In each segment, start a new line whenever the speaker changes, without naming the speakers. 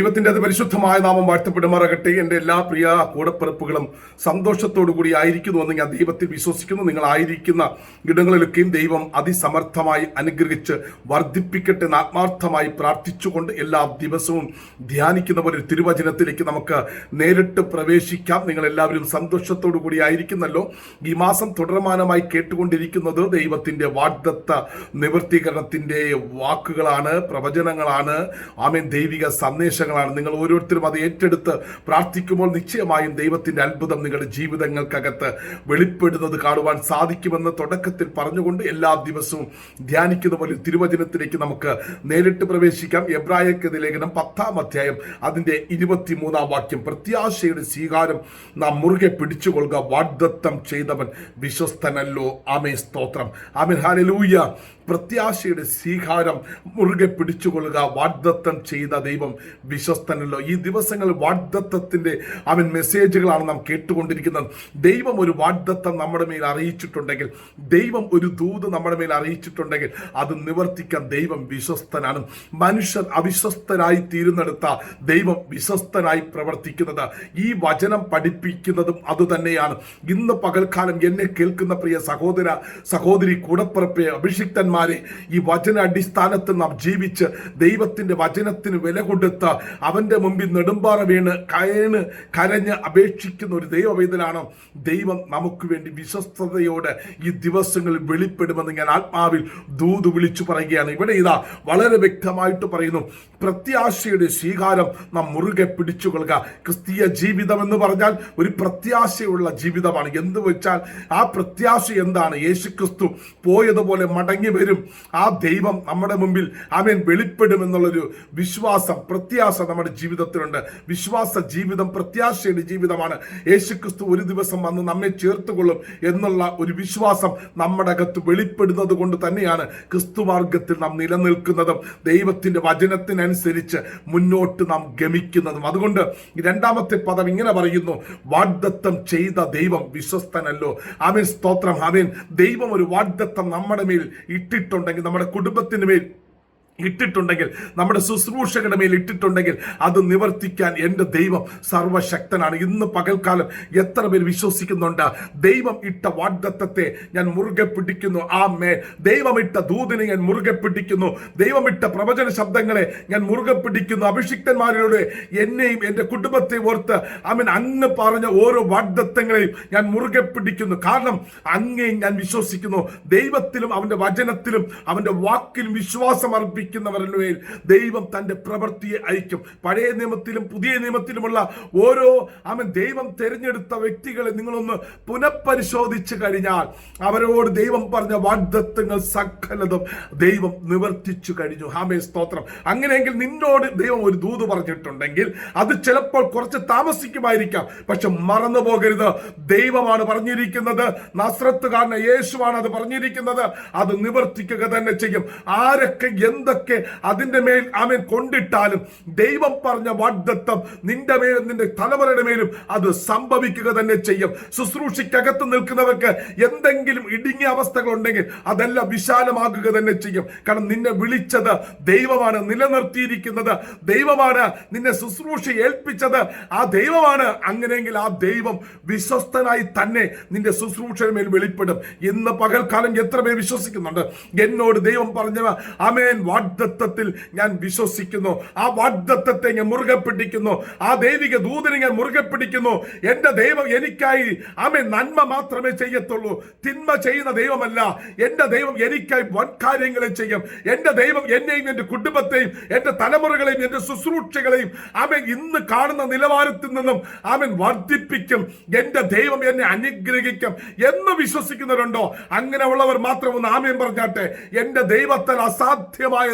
ദൈവത്തിന്റെ പരിശുദ്ധമായ നാമം വാഴ്ത്തപ്പെടുമാറാകട്ടെ. എന്റെ എല്ലാ പ്രിയ കൂടപ്പിറപ്പുകളും സന്തോഷത്തോടു കൂടി ആയിരിക്കുന്നുവെന്ന് ഞാൻ ദൈവത്തിൽ വിശ്വസിക്കുന്നു. നിങ്ങൾ ആയിരിക്കുന്ന ഇടങ്ങളിലൊക്കെയും ദൈവം അതിസമർത്ഥമായി അനുഗ്രഹിച്ച് വർദ്ധിപ്പിക്കട്ടെ എന്ന് ആത്മാർത്ഥമായി പ്രാർത്ഥിച്ചുകൊണ്ട് എല്ലാ ദിവസവും ധ്യാനിക്കുന്ന പോലെ ഒരു തിരുവചനത്തിലേക്ക് നമുക്ക് നേരിട്ട് പ്രവേശിക്കാം. നിങ്ങൾ എല്ലാവരും സന്തോഷത്തോടു കൂടി ആയിരിക്കുന്നല്ലോ. ഈ മാസം തുടർമാനമായി കേട്ടുകൊണ്ടിരിക്കുന്നത് ദൈവത്തിന്റെ വാഗ്ദത്ത നിവർത്തീകരണത്തിന്റെ വാക്കുകളാണ് പ്രവചനങ്ങളാണ്. ആമേ ദൈവിക സന്ദേശങ്ങളാണ് നിങ്ങൾ ഓരോരുത്തരും അത് ഏറ്റെടുത്ത് പ്രാർത്ഥിക്കുമ്പോൾ നിശ്ചയമായും ദൈവത്തിന്റെ അത്ഭുതം നിങ്ങളുടെ ജീവിതങ്ങൾക്കകത്ത് വെളിപ്പെടുന്നത് കാണുവാൻ സാധിക്കുമെന്ന് തുടക്കത്തിൽ പറഞ്ഞുകൊണ്ട് എല്ലാ ദിവസവും ധ്യാനിക്കുന്ന പോലെ തിരുവചനത്തിലേക്ക് നമുക്ക് നേരിട്ട് പ്രവേശിക്കാം. എബ്രായക്കെതി ലേഖനം പത്താം അധ്യായം അതിന്റെ ഇരുപത്തിമൂന്നാം വാക്യം. പ്രത്യാശയുടെ സ്വീകാരം നാം മുറുകെ പിടിച്ചുകൊള്ളുക. വാഗ്ദത്തം ചെയ്തവൻ വിശ്വസ്തനല്ലോ. ആമേ സ്തോത്രം. ആമേ ഹാലലൂയ പ്രത്യാശയുടെ സ്വീകാരം മുറുകെ പിടിച്ചുകൊള്ളുക. വാഗ്ദത്തം ചെയ്ത ദൈവം വിശ്വസ്തനല്ലോ. ഈ ദിവസങ്ങൾ വാഗ്ദത്തത്തിന്റെ അവൻ മെസ്സേജുകളാണ് നാം കേട്ടുകൊണ്ടിരിക്കുന്നത്. ദൈവം ഒരു വാഗ്ദത്തം നമ്മുടെ മേൽ അറിയിച്ചിട്ടുണ്ടെങ്കിൽ ദൈവം ഒരു ദൂത് നമ്മുടെ മേൽ അറിയിച്ചിട്ടുണ്ടെങ്കിൽ അത് നിവർത്തിക്കാൻ ദൈവം വിശ്വസ്തനാണ്. മനുഷ്യർ അവിശ്വസ്തരായി തീരുന്നെടുത്ത ദൈവം വിശ്വസ്തനായി പ്രവർത്തിക്കുന്നത്. ഈ വചനം പഠിപ്പിക്കുന്നതും അതുതന്നെയാണ് ഇന്ന് പകൽക്കാലം എന്നെ കേൾക്കുന്ന പ്രിയ സഹോദര സഹോദരി കൂടപ്പുറപ്പെ അഭിഷിക്തന്മാരെ ഈ വചന അടിസ്ഥാനത്തിൽ നാം ജീവിച്ച് ദൈവത്തിന്റെ വചനത്തിന് വില കൊടുത്ത് അവന്റെ മുമ്പിൽ നെടുമ്പാറ വീണ് കയണ് കരഞ്ഞ് അപേക്ഷിക്കുന്ന ഒരു ദൈവവേദനാണ് ദൈവം നമുക്ക് വേണ്ടി വിശ്വസ്തയോടെ ഈ ദിവസങ്ങളിൽ വെളിപ്പെടുമെന്ന് ഞാൻ ആത്മാവിൽ ദൂത് വിളിച്ചു പറയുകയാണ്. ഇവിടെ ഇതാ വളരെ വ്യക്തമായിട്ട് പറയുന്നു പ്രത്യാശയുടെ സ്വീകാരം നാം മുറുകെ പിടിച്ചുകൊള്ളുക. ക്രിസ്തീയ ജീവിതം എന്ന് പറഞ്ഞാൽ ഒരു പ്രത്യാശയുള്ള ജീവിതമാണ്. എന്ത് വെച്ചാൽ ആ പ്രത്യാശ എന്താണ്? യേശു ക്രിസ്തു പോയതുപോലെ മടങ്ങി വരും. ആ ദൈവം നമ്മുടെ മുമ്പിൽ അവൻ വെളിപ്പെടും എന്നുള്ളൊരു വിശ്വാസം പ്രത്യാശ നമ്മുടെ ജീവിതത്തിലുണ്ട്. വിശ്വാസ ജീവിതം പ്രത്യാശയുടെ ജീവിതമാണ്. യേശുക്രിസ്തു ഒരു ദിവസം വന്ന് നമ്മെ ചേർത്തുകൊള്ളും എന്നുള്ള ഒരു വിശ്വാസം നമ്മുടെ അകത്ത് വെളിപ്പെടുന്നത് കൊണ്ട് തന്നെയാണ് ക്രിസ്തുമാർഗത്തിൽ നാം നിലനിൽക്കുന്നതും. ദൈവത്തിന്റെ വചനത്തിനനുസരിച്ച് മുന്നോട്ട് നാം ഗമിക്കുന്നതും. അതുകൊണ്ട് രണ്ടാമത്തെ പദം ഇങ്ങനെ പറയുന്നു വാഗ്ദത്തം ചെയ്ത ദൈവം വിശ്വസ്തനല്ലോ. ആമീൻ. സ്തോത്രം. ആമീൻ. ദൈവം ഒരു വാഗ്ദത്തം നമ്മുടെ മേൽ ഇട്ടിട്ടുണ്ടെങ്കിൽ നമ്മുടെ കുടുംബത്തിന് മേൽ ഇട്ടിട്ടുണ്ടെങ്കിൽ നമ്മുടെ ശുശ്രൂഷകളുടെ മേൽ ഇട്ടിട്ടുണ്ടെങ്കിൽ അത് നിവർത്തിക്കാൻ എന്റെ ദൈവം സർവശക്തനാണ്. ഇന്ന് പകൽക്കാലം എത്ര പേര് വിശ്വസിക്കുന്നുണ്ട്? ദൈവം ഇട്ട വാഗ്ദത്തത്തെ ഞാൻ മുറുകെ പിടിക്കുന്നു. ആ മേ ദൈവമിട്ട ദൂതിനെ ഞാൻ മുറുകെ പിടിക്കുന്നു. ദൈവമിട്ട പ്രവചന ശബ്ദങ്ങളെ ഞാൻ മുറുകെ പിടിക്കുന്നു. അഭിഷിക്തന്മാരിലൂടെ എന്നെയും എന്റെ കുടുംബത്തെ ഓർത്ത് അവൻ അങ്ങ് പറഞ്ഞ ഓരോ വാഗ്ദത്തങ്ങളെയും ഞാൻ മുറുകെ പിടിക്കുന്നു. കാരണം അങ്ങേ ഞാൻ വിശ്വസിക്കുന്നു. ദൈവത്തിലും അവന്റെ വചനത്തിലും അവന്റെ വാക്കിലും വിശ്വാസം അർപ്പിക്കുന്നു ജീവിക്കുന്നവരുടെ മേൽ ദൈവം തന്റെ പ്രവൃത്തിയെ അയക്കും. പഴയ നിയമത്തിലും പുതിയ നിയമത്തിലുമുള്ള ഓരോ അവൻ ദൈവം തിരഞ്ഞെടുത്ത വ്യക്തികളെ നിങ്ങളൊന്ന് പുനഃപരിശോധിച്ചു കഴിഞ്ഞാൽ അവരോട് ദൈവം പറഞ്ഞ വാഗ്ദത്വങ്ങൾ സകലതും ദൈവം നിവർത്തിച്ചു കഴിഞ്ഞു. ഹാമേ സ്തോത്രം. അങ്ങനെയെങ്കിൽ നിന്നോട് ദൈവം ഒരു ദൂത് പറഞ്ഞിട്ടുണ്ടെങ്കിൽ അത് ചിലപ്പോൾ കുറച്ച് താമസിക്കുമായിരിക്കാം. പക്ഷെ മറന്നു പോകരുത്. ദൈവമാണ് പറഞ്ഞിരിക്കുന്നത്. നസ്രത്തുകാരന് യേശുവാണ് അത് പറഞ്ഞിരിക്കുന്നത്. അത് നിവർത്തിക്കുക തന്നെ ചെയ്യും. ആരൊക്കെ എന്തൊക്കെ അതിന്റെ മേൽ അവൻ കൊണ്ടിട്ടാലും ദൈവം പറഞ്ഞ വാഗ്ദത്തം നിന്റെ മേലും നിന്റെ തലമുറയുടെ മേലും അത് സംഭവിക്കുക തന്നെ ചെയ്യും. ശുശ്രൂഷയ്ക്കകത്ത് നിൽക്കുന്നവർക്ക് എന്തെങ്കിലും ഇടുങ്ങിയ അവസ്ഥകൾ ഉണ്ടെങ്കിൽ അതെല്ലാം വിശാലമാകുക തന്നെ ചെയ്യും. കാരണം നിന്നെ വിളിച്ചത് ദൈവമാണ് നിലനിർത്തിയിരിക്കുന്നത് ദൈവമാണ് നിന്നെ ശുശ്രൂഷ ഏൽപ്പിച്ചത് ആ ദൈവമാണ്. അങ്ങനെയെങ്കിൽ ആ ദൈവം വിശ്വസ്തനായി തന്നെ നിന്റെ ശുശ്രൂഷയുടെ മേൽ വെളിപ്പെടും. ഇന്ന് പകൽക്കാലം എത്ര പേർ വിശ്വസിക്കുന്നുണ്ട്? എന്നോട് ദൈവം പറഞ്ഞ അമേൻ വാഗ്ദത്തത്തിൽ ഞാൻ വിശ്വസിക്കുന്നു. ആ വാഗ്ദത്തത്തെ ഞാൻ മുറുകെ പിടിക്കുന്നു. ആ ദൈവിക ദൂതനെ ഞാൻ മുറുകെ പിടിക്കുന്നു. എന്റെ ദൈവം എനിക്കായി ആമേ നന്മ മാത്രമേ ചെയ്യത്തുള്ളൂ. തിന്മ ചെയ്യുന്ന ദൈവമല്ല. എന്റെ ദൈവം എനിക്കായി വൻ കാര്യങ്ങളെ ചെയ്യും. എന്റെ ദൈവം എന്നെയും എന്റെ കുടുംബത്തെയും എന്റെ തലമുറകളെയും എന്റെ ശുശ്രൂഷകളെയും ആമേ ഇന്ന് കാണുന്ന നിലവാരത്തിൽ നിന്നും ആമേൻ വർദ്ധിപ്പിക്കും. എന്റെ ദൈവം എന്നെ അനുഗ്രഹിക്കും. എന്ന് വിശ്വസിക്കുന്നവരുണ്ടോ? അങ്ങനെ ഉള്ളവർ മാത്രം ഒന്ന് ആമയം പറഞ്ഞാട്ടെ. എന്റെ ദൈവത്താൽ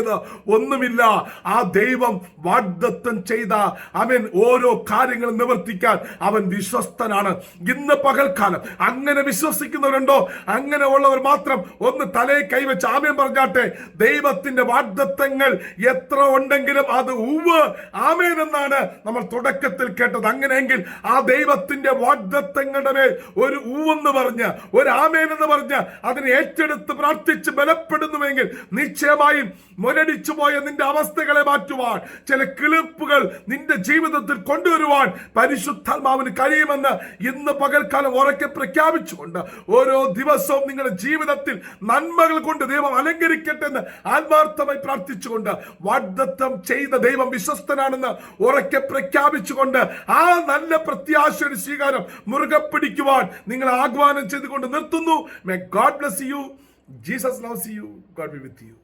അസാധ്യമായത് ഒന്നുമില്ല. ആ ദൈവം വാഗ്ദത്തം ചെയ്ത അവൻ ഓരോ കാര്യങ്ങളും നിവർത്തിക്കാൻ അവൻ വിശ്വസ്തനാണ്. ഇന്ന് പകൽക്കാലം അങ്ങനെ വിശ്വസിക്കുന്നവരുണ്ടോ? അങ്ങനെ ഉള്ളവർ മാത്രം ഒന്ന് തലയെ കൈവച്ച് ആമയം പറഞ്ഞാട്ടെ. ദൈവത്തിന്റെ വാഗ്ദത്തങ്ങൾ എത്ര ഉണ്ടെങ്കിലും അത് ഉവ് ആമേൻ എന്നാണ് നമ്മൾ തുടക്കത്തിൽ കേട്ടത്. അങ്ങനെയെങ്കിൽ ആ ദൈവത്തിന്റെ വാഗ്ദത്തങ്ങളുടെ മേൽ ഒരു ഊവെന്ന് പറഞ്ഞ് ഒരു ആമേൻ എന്ന് പറഞ്ഞ് അതിനെ ഏറ്റെടുത്ത് പ്രാർത്ഥിച്ച് ബലപ്പെടുന്നുവെങ്കിൽ നിശ്ചയമായും മുരടിച്ചു പോയ നിന്റെ അവസ്ഥകളെ മാറ്റുവാൻ ചില കിളിപ്പുകൾ നിന്റെ ജീവിതത്തിൽ കൊണ്ടുവരുവാൻ പരിശുദ്ധാത്മാവിന് കഴിയുമെന്ന് ഇന്ന് പകൽക്കാലം ഉറക്കെ പ്രഖ്യാപിച്ചുകൊണ്ട് ഓരോ ദിവസവും നിങ്ങളുടെ ജീവിതത്തിൽ നന്മകൾ കൊണ്ട് ദൈവം അലങ്കരിക്കട്ടെ എന്ന് ആത്മാർത്ഥമായി പ്രാർത്ഥിച്ചുകൊണ്ട് വാഗ്ദത്തം ചെയ്ത ദൈവം വിശ്വസ്തനാണെന്ന് ഉറക്കെ പ്രഖ്യാപിച്ചുകൊണ്ട് ആ നല്ല പ്രത്യാശയുടെ സ്വീകാരം മുറുകെ പിടിക്കുവാൻ നിങ്ങൾ ആഹ്വാനം ചെയ്തുകൊണ്ട് നിർത്തുന്നു. May God bless you Jesus loves you God be with you